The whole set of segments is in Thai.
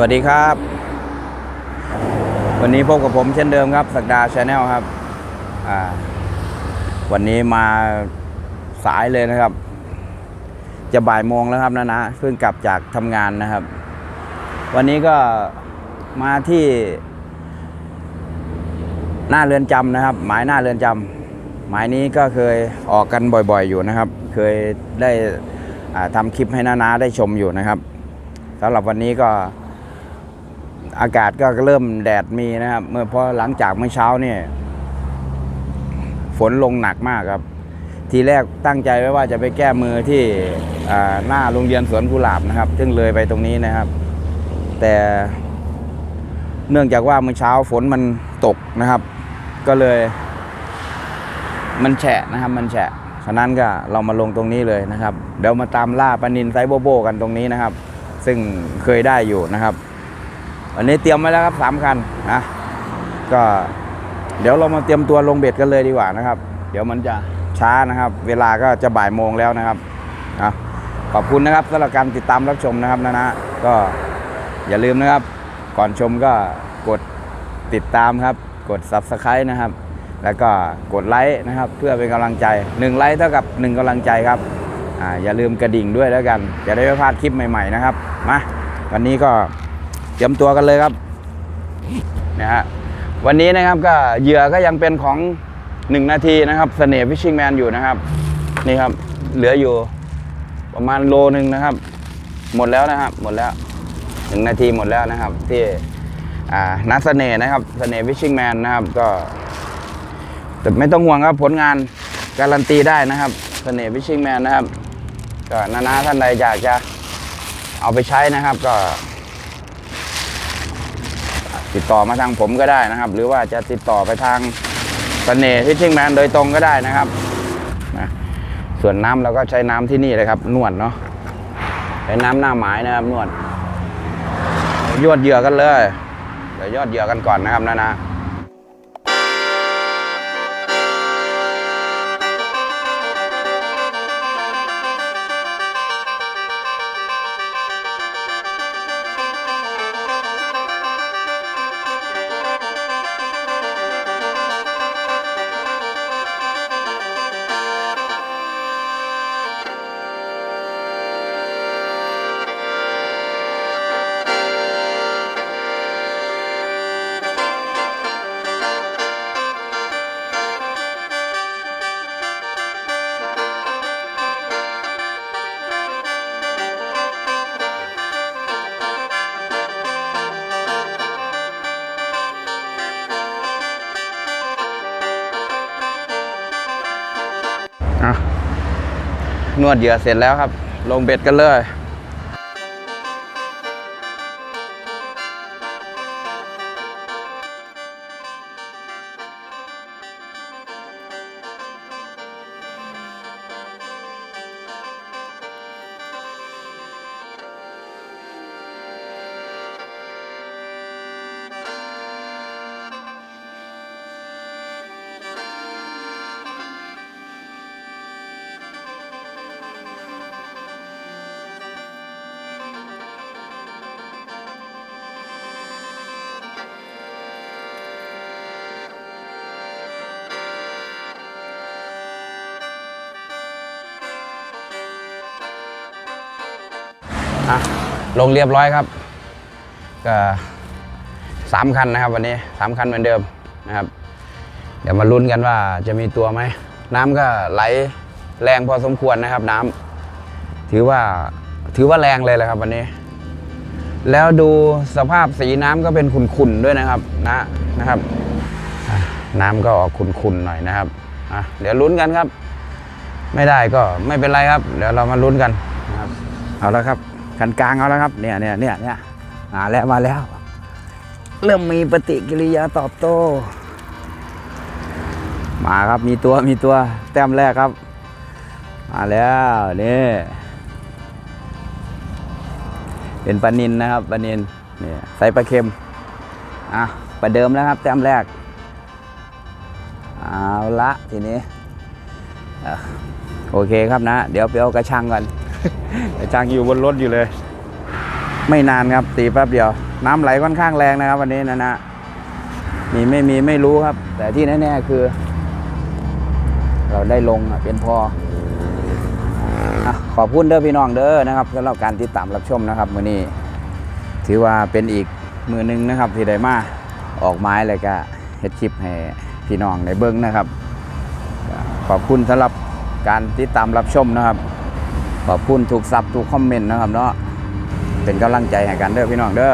วัสดีครับ วันนี้พบกับผมเช่นเดิมครับ สักดาชาแนลครับ วันนี้มาสายเลยนะครับ จะบ่ายโมงแล้วครับนะนะเพิ่งกลับจากทำงานนะครับ วันนี้ก็มาที่ หน้าเรือนจำนะครับ หมายหน้าเรือนจำหมายนี้ก็เคยออกกันบ่อยๆอยู่นะครับ เคยได้ทำคลิปให้นานาได้ชมอยู่นะครับสำหรับวันนี้ก็ อากาศก็เริ่มแดดมีนะครับ เมื่อเพราะหลังจากเมื่อเช้านี่ฝนลงหนักมากครับ ทีแรกตั้งใจไว้ว่าจะไปแก้มือที่หน้าโรงเรียนสวนกุหลาบนะครับ ซึ่งเลยไปตรงนี้นะครับ แต่เนื่องจากว่าเมื่อเช้าฝนมันตกนะครับ ก็เลย มันแฉะนะครับ มันแฉะฉะนั้นก็เรามาลงตรงนี้เลยนะครับ เดี๋ยวมาตามล่าปลานินไซโบโบกันตรงนี้นะครับ ซึ่งเคยได้อยู่นะครับ วันนี้เตรียมไว้แล้วครับสามคันนะก็เดี๋ยวเรามาเตรียมตัวลงเบ็ดกันเลยดีกว่านะครับ เดี๋ยวมันจะช้านะครับ เวลาก็จะบ่ายโมงแล้วนะครับนะขอบคุณนะครับสำหรับการติดตามรับชมนะครับนะนะก็อย่าลืมนะครับ ก่อนชมก็กดติดตามครับ กด subscribe นะครับ แล้วก็กดไลค์นะครับ เพื่อเป็นกำลังใจ1ไลค์เท่ากับ1กำลังใจครับอ่าอย่าลืมกระดิ่งด้วยแล้วกัน จะได้ไม่พลาดคลิปใหม่ ๆนะครับมาวันนี้ก็ เตรียมตัวกันเลยครับนะฮะวันนี้นะครับก็เหยื่อก็ยังเป็นของ 1 นาทีนะครับเสน่ห์ฟิชชิงแมนอยู่นะครับนี่ครับเหลืออยู่ประมาณโลหนึ่งนะครับ หมดแล้วนะครับ หมดแล้วหนึ่งนาทีหมดแล้วนะครับ ที่อ่านัดเสน่ห์นะครับเสน่ห์ฟิชชิงแมนนะครับก็แต่ไม่ต้องห่วงครับผลงานการันตีได้นะครับเสน่ห์ฟิชชิงแมนนะครับก็นานาท่านใดอยากจะเอาไปใช้นะครับก็ ติดต่อมาทางผมก็ได้นะครับ หรือว่าจะติดต่อไปทางเสน่ห์ฟิชชิงแมนโดยตรงก็ได้นะครับนะส่วนน้ำเราก็ใช้น้ำที่นี่เลยครับ นวดเนาะใช้น้ำหน้าหมายนะครับนวดยอดเหยื่อกันเลยเดี๋ยวยอดเหยื่อกันก่อนนะครับนะนะ อะนวดเหยื่อเสร็จแล้วครับ ลงเบ็ดกันเลย อะลงเรียบร้อยครับก็สามคันนะครับ วันนี้สามคันเหมือนเดิมนะครับ เดี๋ยวมาลุ้นกันว่าจะมีตัวไหมน้ำก็ไหลแรงพอสมควรนะครับ น้ำถือว่าถือว่าแรงเลยแหละครับ วันนี้ แล้วดูสภาพสีน้ำก็เป็นขุ่นๆด้วยนะครับ นะนะครับ น้ำก็ออกขุ่นๆหน่อยนะครับอะเดี๋ยวลุ้นกันครับ ไม่ได้ก็ไม่เป็นไรครับ เดี๋ยวเรามาลุ้นกันนะครับ เอาล้วครับ คันกลางเอาแล้วครับเนี่ยเนี่ยเนี่ยเนี่ยมาแล้วมาแล้ว เริ่มมีปฏิกิริยาตอบโต้ มาครับมีตัวมีตัวแต้มแรกครับ มาแล้วนี่เป็นปลานินนะครับปลานินนี่ใส่ปลาเค็มอะประเดิมแล้วครับแต้มแรกเอาละทีนี้โอเคครับนะ เดี๋ยวไปเอากระชังก่อน กระชังอยู่บนรถอยู่เลย ไม่นานครับตีแป๊บเดียว น้ำไหลค่อนข้างแรงนะครับ วันนี้นะนะมีไม่มีไม่รู้ครับ แต่ที่แน่ๆคือ เราได้ลงเป็นพออขอบคุณเด้อพี่น้องเด้อนะครับสำหรับการติดตามรับชมนะครับมือนี้ถือว่าเป็นอีกมือหนึงนะครับ ที่ได้มาออกไม้เลยก็เฮ็ดคลิปให้พี่น้องในเบิ้งนะครับ ขอบคุณสำหรับการติดตามรับชมนะครับ ขอบคุณทุกซับทุกคอมเมนต์นะครับเนาะเป็นกำลังใจให้กันเด้อพี่น้องเด้อ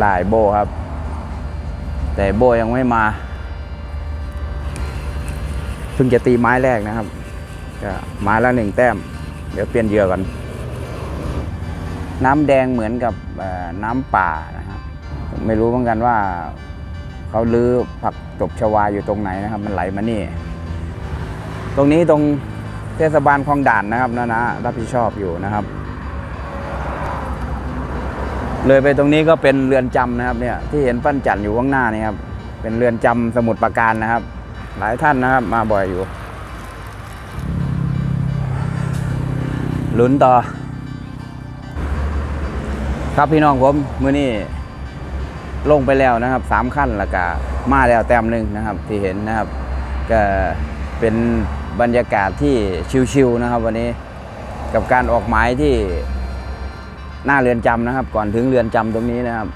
หลายโบครับ แต่โบยังไม่มาเพิ่งจะตีไม้แรกนะครับก็ไม้ละหนึ่งแต้ม เดี๋ยวเปลี่ยนเหยื่อก่อนน้ำแดงเหมือนกับน้ำป่านะครับ ไม่รู้เหมือนกันว่าเขาลื้อผักตบชวาอยู่ตรงไหนนะครับ มันไหลมานี่ ตรงนี้ตรง เทศบาลคลองด่านนะครับนะนะรับผิดชอบอยู่นะครับ เลยไปตรงนี้ก็เป็นเรือนจำนะครับ เนี่ยที่เห็นปั้นจันทร์อยู่ข้างหน้านี่ครับเป็นเรือนจำสมุทรปราการนะครับ หลายท่านนะครับ มาบ่อยอยู่ลุ้นต่อ ครับพี่น้องผมมือนี้ลงไปแล้วนะครับสามขั้นแล้วก็มาแล้วแต้มหนึ่งนะครับ ที่เห็นนะครับ ก็เป็น บรรยากาศที่ชิวๆนะครับ วันนี้กับการออกหมายที่หน้าเรือนจำนะครับ ก่อนถึงเรือนจำตรงนี้นะครับ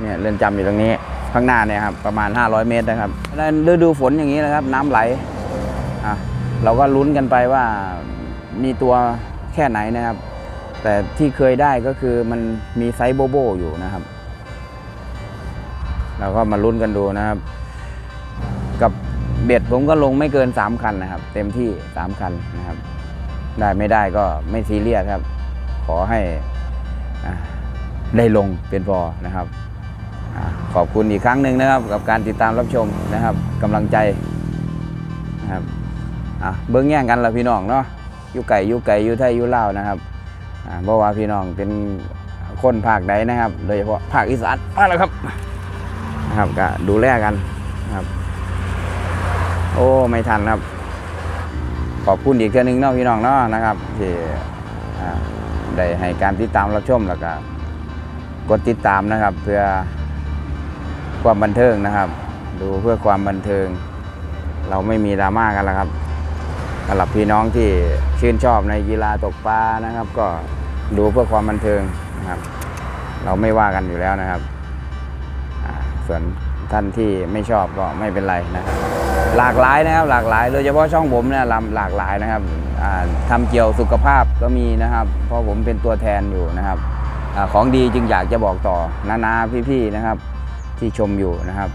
เนี่ยเรือนจำอยู่ตรงนี้ข้างหน้าเนี่ยครับประมาณ 500 เมตรนะครับแล้วฤดูฝนอย่างนี้นะครับ น้ำไหลอะเราก็ลุ้นกันไปว่ามีตัวแค่ไหนนะครับ แต่ที่เคยได้ก็คือมันมีไซส์โบโบอยู่นะครับเราก็มาลุ้นกันดูนะครับ กับ เบ็ดผมก็ลงไม่เกิน 3 คันนะครับ เต็มที่ 3 คันนะครับ ได้ไม่ได้ก็ไม่ซีเรียสครับ ขอให้ได้ลงเป็นพอนะครับขอบคุณอีกครั้งหนึ่งนะครับ กับการติดตามรับชมนะครับกำลังใจนะครับเบิ้งแย่งกันละพี่น้องเนาะยู่ไก่ยู่ไก่ยู่ไทยยู่ลานะครับเพราะว่าพี่น้องเป็นคนภาคใดนะครับ โดยเฉพาะภาคอีสานมาแล้วครับนะครับก็ดูแลกันนะครับ โอ้ ไม่ทันครับ ขอบคุณอีกเทือนึงเนาะพี่น้องเนาะนะครับที่ได้ให้การติดตามรับชมแล้วก็กดติดตามนะครับ เพื่อความบันเทิงนะครับ ดูเพื่อความบันเทิง เราไม่มีดราม่ากันแล้วครับสำหรับพี่น้องที่ชื่นชอบในกีฬาตกปลานะครับ ก็ดูเพื่อความบันเทิงนะครับ เราไม่ว่ากันอยู่แล้วนะครับส่วนท่านที่ไม่ชอบก็ไม่เป็นไรนะครับ หลากหลายนะครับหลากหลาย โดยเฉพาะช่องผมเนี่ยลำหลากหลายนะครับอ่าทำเกี่ยวสุขภาพก็มีนะครับ เพราะผมเป็นตัวแทนอยู่นะครับอของดีจึงอยากจะบอกต่อนาๆพี่ๆนะครับ ที่ชมอยู่นะครับ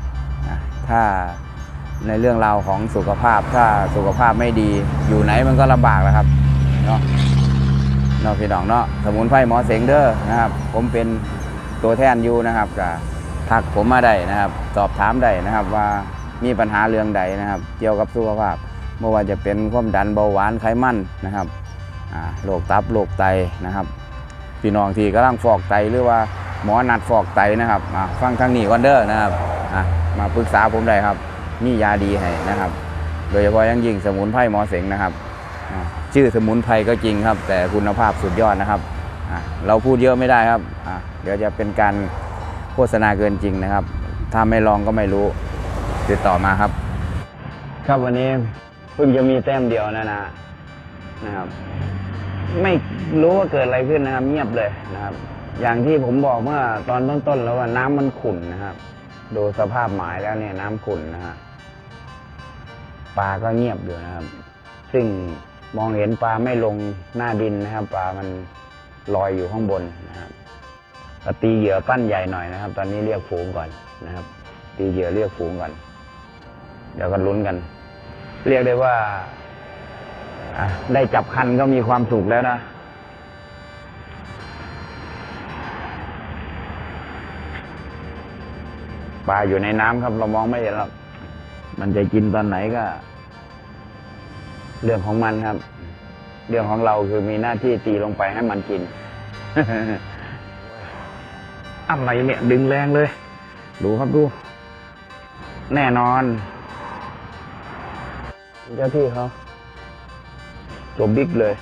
ถ้าในเรื่องราวของสุขภาพถ้าสุขภาพไม่ดีอยู่ไหนมันก็ลำบากแล้วครับเนาะเนาะพี่น้องเนาะสมุนไพรหมอเสงเด้อนะครับ ผมเป็นตัวแทนอยู่นะครับก็ทักผมมาได้นะครับ สอบถามได้นะครับว่า มีปัญหาเรื่องใดนะครับ เกี่ยวกับสุขภาพไม่ว่าจะเป็นความดันเบาหวานไขมันนะครับโรคตับโรคไตนะครับพี่น้องที่กำลังฟอกไตหรือว่าหมอนัดฟอกไตนะครับฟังทางนี้ก่อนเด้อนะครับมาปรึกษาผมได้ครับมียาดีให้นะครับ โดยเฉพาะยังยิ่งสมุนไพรหมอเสงนะครับชื่อสมุนไพรก็จริงครับ แต่คุณภาพสุดยอดนะครับเราพูดเยอะไม่ได้ครับเดี๋ยวจะเป็นการโฆษณาเกินจริงนะครับถ้าไม่ลองก็ไม่รู้ ติดต่อมาครับ ครับวันนี้เพิ่งจะมีแต้มเดียวนะนะนะครับ ไม่รู้ว่าเกิดอะไรขึ้นนะครับ เงียบเลยนะครับ อย่างที่ผมบอกเมื่อตอนต้นๆแล้วว่าน้ำมันขุ่นนะครับ ดูสภาพหมายแล้วเนี่ยน้ำขุ่นนะฮะปลาก็เงียบอยู่นะครับ ซึ่งมองเห็นปลาไม่ลงหน้าดินนะครับปลามันลอยอยู่ข้างบนนะครับตีเหยื่อปั้นใหญ่หน่อยนะครับ ตอนนี้เรียกฝูงก่อนนะครับ ตีเหยื่อเรียกฝูงก่อน เดี๋ยวกันลุ้นกัน เรียกได้ว่าได้จับคันก็มีความสุขแล้วนะ ปลาอยู่ในน้ำครับเรามองไม่เห็นหรอกมันจะกินตอนไหนก็ เรื่องของมันครับ เรื่องของเราคือมีหน้าที่ตีลงไปให้มันกินอะไรเนี่ย ดึงแรงเลย ดูครับดู แน่นอน เจ้าที่เขาตัวบิ๊กเลย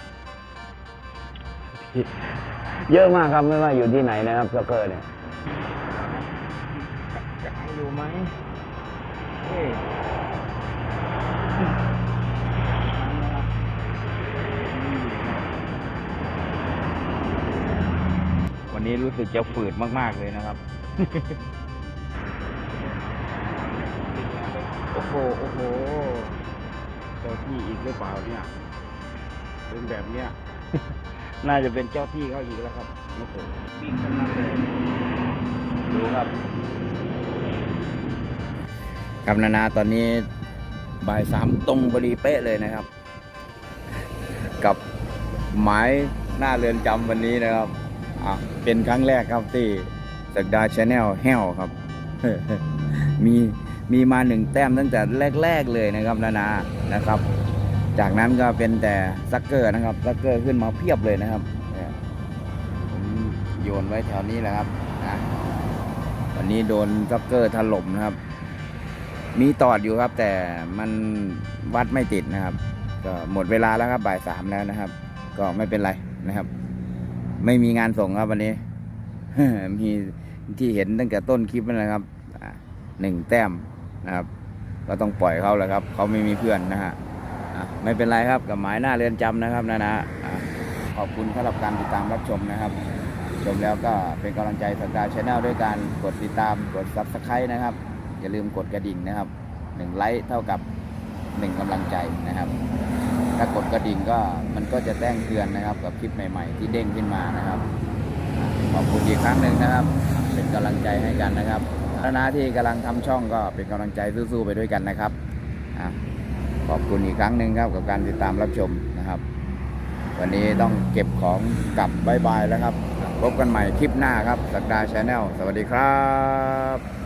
เยอะมากครับไม่ว่าอยู่ที่ไหนนะครับสเกอร์เนี่ยอยู่ไหมเฮ้ยนะครับวันนี้รู้สึกจะฝืดมาก ๆ เลยนะครับ โอ้โห โอ้โห เจ้าที่อีกหรือเปล่าเนี่ย เป็นแบบเนี้ย น่าจะเป็นเจ้าที่เขาอีกแล้วครับโอ้โหวิ่งกันมาเลยดูครับครับนานาตอนนี้บ่ายสามตรงบรีเป๊ะเลยนะครับ กับหมายหน้าเรือนจำวันนี้นะครับอะเป็นครั้งแรกครับที่สักดาชาแนลแห้วครับ มี มีมาหนึ่งแต้มตั้งแต่แรก ๆเลยนะครับนานานะครับ จากนั้นก็เป็นแต่ซักเกอร์นะครับซักเกอร์ขึ้นมาเพียบเลยนะครับผมโยนไว้แถวนี้แหละครับนะวันนี้โดนซักเกอร์ถล่มนะครับ มีตอดอยู่ครับแต่มันวัดไม่ติดนะครับ ก็หมดเวลาแล้วครับบ่ายสามแล้วนะครับ ก็ไม่เป็นไรนะครับ ไม่มีงานส่งครับวันนี้มีที่เห็นตั้งแต่ต้นคลิปนั่นแหละครับหนึ่งแต้ม นะครับ ก็ต้องปล่อยเขาแหละครับเขาไม่มีเพื่อนนะฮะไม่เป็นไรครับกับหมายหน้าเรือนจำนะครับนะนะขอบคุณสำหรับการติดตามรับชมนะครับ ชมแล้วก็เป็นกำลังใจสักดาชแนลด้วยการกดติดตามกด subscribe นะครับ อย่าลืมกดกระดิ่งนะครับหนึ่งไลค์เท่ากับหนึ่งกำลังใจนะครับ ถ้ากดกระดิ่งก็มันก็จะแจ้งเตือนนะครับ กับคลิปใหม่ๆ ที่เด้งขึ้นมานะครับ ขอบคุณอีกครั้งหนึ่งนะครับ เป็นกำลังใจให้กันนะครับ คณะที่กำลังทำช่องก็เป็นกำลังใจสู้ๆไปด้วยกันนะครับอขอบคุณอีกครั้งหนึ่งครับกับการติดตามรับชมนะครับ วันนี้ต้องเก็บของกลับบายบายแล้วครับ พบกันใหม่คลิปหน้าครับสักดาชาแนลสวัสดีครับ